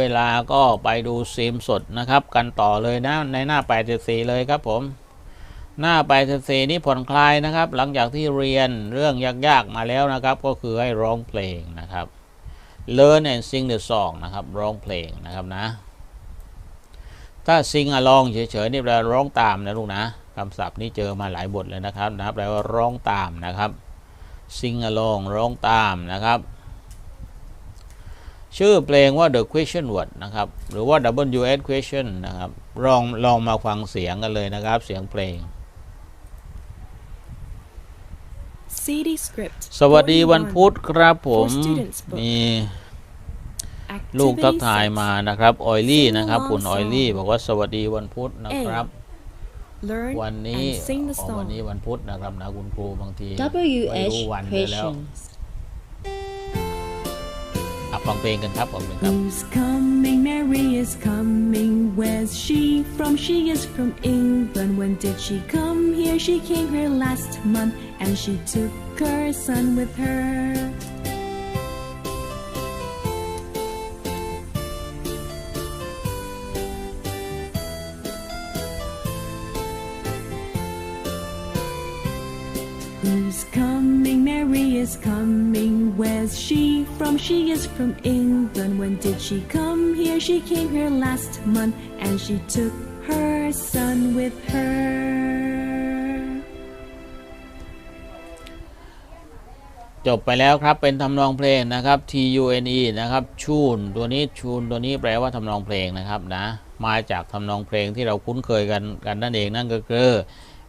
เวลาก็ไปดูซีมสดนะครับ กันต่อเลยนะในหน้า 84 เลยครับผม หน้า 84 นี้ผ่อนคลายนะครับ หลังจากที่เรียนเรื่องยากๆมาแล้วนะครับ ก็คือให้ร้องเพลงนะครับ learn and sing the song นะครับ ร้องเพลงนะครับนะ ถ้า sing along เฉยๆนี่แปลว่าร้องตามนะลูกนะคำศัพท์นี้เจอมาหลายบทเลยนะครับนะแปลว่าร้องตามนะครับ sing along ร้องตามนะครับ ชื่อเพลงว่า the question word นะครับ หรือว่า WS question นะครับ ลองลองมาฟังเสียงกันเลยนะครับ เสียงเพลง CD script สวัสดีวันพุธครับผม For students book มีลูก Activity ทักทาย six. มานะครับ ออยลี่ Sing นะครับ along คุณออยลี่ song บอกว่าสวัสดีวันพุธนะครับ Learn วันนี้ and sing the อ๋อวัน song นี้วันพุธนะครับนะคุณครูบางทีไม่รู้ WH วันด้วยแล้ว questions. อะ ฟังเพลงกันครับฟังเพลงครับ Who's coming? Mary is coming. Where's she from? She is from England. When did she come here? She came here last month and she took her son with her. Who's coming? Mary is coming. Where's she from? She is from England. When did she come here? She came here last month and she took her son with her. จบไปแล้วครับเป็นทำนองเพลงนะครับ T U N E นะครับชูนตัวนี้ชูนตัวนี้แปลว่าทำนองเพลงนะครับนะมาจากทำนองเพลงที่เราคุ้นเคยกันกันนั่นเองนั่นก็คือ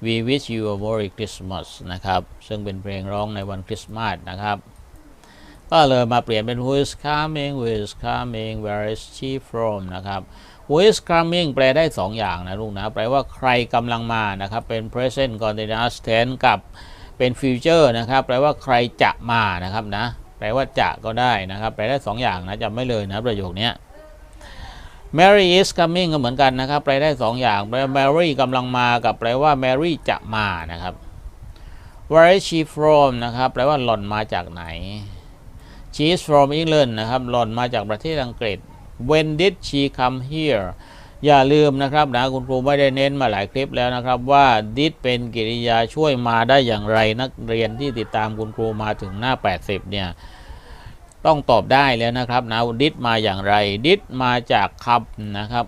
We wish you a merry Christmas นะครับ ซึ่งเป็นเพลงร้องในวันคริสต์มาสนะครับ ก็เลยมาเปลี่ยนเป็น Who is coming Who is coming Where is she from นะครับ Who is coming แปลได้สองอย่างนะลูกนะ แปลว่าใครกำลังมานะครับ เป็น present continuous tense กับเป็น future นะครับ แปลว่าใครจะมานะครับนะ แปลว่าจะก็ได้นะครับ แปลได้สองอย่างนะจำไม่เลยนะประโยคนี้ Mary is coming ก็เหมือนกันนะครับแปลได้สองอย่างแปลว่า Mary กำลังมากับแปลว่า Mary จะมานะครับ Where is she from นะครับแปลว่าหล่อนมาจากไหน She is from England นะครับหล่อนมาจากประเทศอังกฤษ When did she come here อย่าลืมนะครับนะคุณครูไม่ได้เน้นมาหลายคลิปแล้วนะครับ ว่า did เป็นกริยาช่วยมาได้อย่างไรนักเรียนที่ติดตามคุณครูมาถึงหน้า 80 เนี่ย ต้องตอบได้แล้วนะครับนะ did มาอย่างไร did มาจากคำนะครับ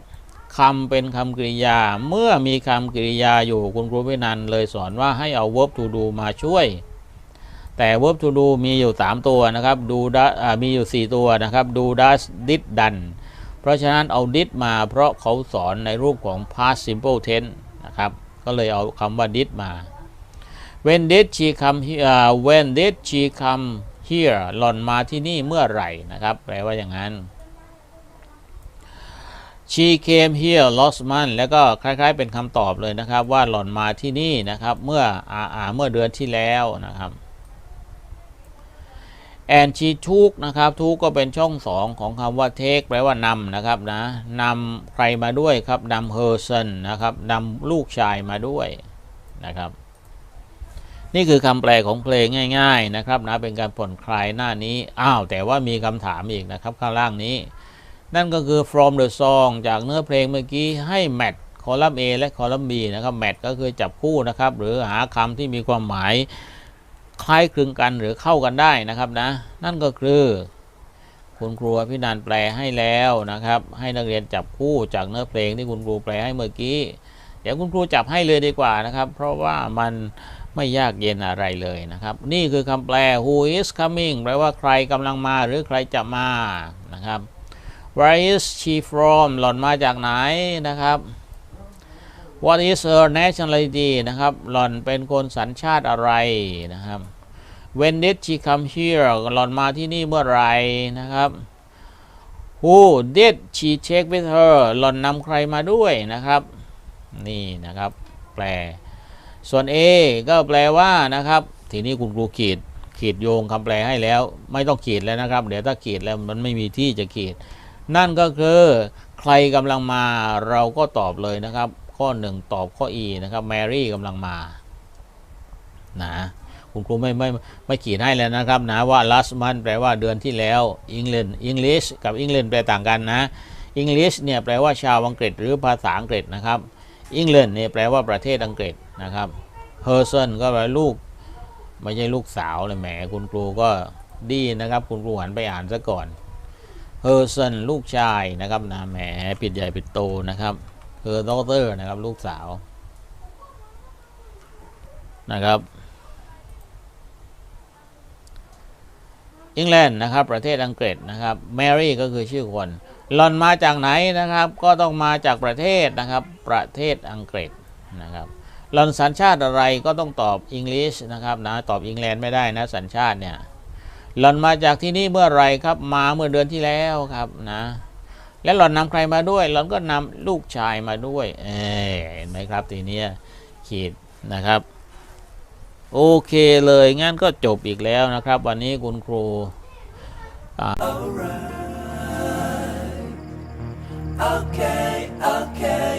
คำเป็นคำกริยา เมื่อมีคำกริยาอยู่คุณครูพินันเลยสอนว่าให้เอา verb to do มาช่วย แต่ verb to do มีอยู่ 3 ตัวนะครับ do does อ่ามีอยู่ 4 ตัวนะครับ do does did done เพราะฉะนั้นเอา did มาเพราะเขาสอนในรูปของ past simple tense นะครับก็เลยเอาคำว่า did มา when did she come here when did she come here หล่อนมาที่นี่เมื่อไหร่นะครับแปลว่าอย่างนั้น she came here last month แล้วก็คล้าย ๆ เป็นคำตอบเลยนะครับ ว่าหล่อนมาที่นี่นะครับเมื่ออาอาเมื่อเดือนที่แล้วนะครับ and she took นะครับ took ก็เป็นช่องสองของคำว่า take แปลว่านำนะครับนะนำใครมาด้วยครับนำ her son นะครับนำลูกชายมาด้วยนะครับ นี่คือคำแปลของเพลงง่าย ๆนะครับนะเป็นการผ่อนคลายหน้านี้อ้าวแต่ว่ามีคำถามอีกนะครับข้างล่างนี้ นั่นก็คือ from the song จากเนื้อเพลงเมื่อกี้ให้ match คอลัมน์ A และคอลัมน์ B นะครับ match ก็คือจับคู่นะครับ หรือหาคำที่มีความหมายคล้ายคลึงกันหรือเข้ากันได้นะครับนะ นั่นก็คือคุณครูพี่นันแปลให้แล้วนะครับ ให้นักเรียนจับคู่จากเนื้อเพลงที่คุณครูแปลให้เมื่อกี้ เดี๋ยวคุณครูจับให้เลยดีกว่านะครับ เพราะว่ามัน ไม่ยากเย็นอะไรเลยนะครับ นี่คือคำแปล who is coming แปลว่าใครกำลังมาหรือใครจะมานะครับ where is she from หล่อนมาจากไหนนะครับ what is her nationality นะครับหล่อนเป็นคนสัญชาติอะไรนะครับ when did she come here หล่อนมาที่นี่เมื่อไรนะครับ who did she take with her หล่อนนำใครมาด้วยนะครับ นี่นะครับ แปล ส่วน A ก็แปลว่านะครับ ทีนี้คุณครูขีดขีดโยงคำแปลให้แล้ว ไม่ต้องขีดแล้วนะครับ เดี๋ยวถ้าขีดแล้วมันไม่มีที่จะขีด นั่นก็คือใครกำลังมาเราก็ตอบเลยนะครับ ข้อ 1 ตอบข้อ E นะครับแมรี่กำลังมานะคุณครูไม่ไม่ไม่ขีดให้แล้วนะครับนะว่า last month แปลว่าเดือนที่แล้ว England English กับ England แปลต่างกันนะ English เนี่ยแปลว่าชาวอังกฤษหรือภาษาอังกฤษนะครับ England เนี่ยแปลว่าประเทศอังกฤษนะครับ person ก็แปลลูก ไม่ใช่ลูกสาวเลยแหมคุณครูก็ดีนะครับ คุณครูหันไปอ่านซะก่อน person ลูกชายนะครับนะแหมผิดใหญ่ผิดโตนะครับ her daughter นะครับลูกสาวนะครับอังกฤษนะครับประเทศอังกฤษนะครับแมรี่ก็คือชื่อคนหลอนมาจากไหนนะครับ ก็ต้องมาจากประเทศนะครับ ประเทศอังกฤษนะครับหลอนสัญชาติอะไรก็ต้องตอบอังกฤษนะครับนะตอบอังกฤษไม่ได้นะสัญชาติเนี่ยหลอนมาจากที่นี่เมื่อไรครับมาเมื่อเดือนที่แล้วครับนะและหลอนนำใครมาด้วยหลอนก็นำลูกชายมาด้วยเอ้ยเห็นไหมครับทีเนี้ยขีดนะครับ โอเคเลยงั้นก็จบอีกแล้วนะครับ วันนี้คุณครู Okay, okay,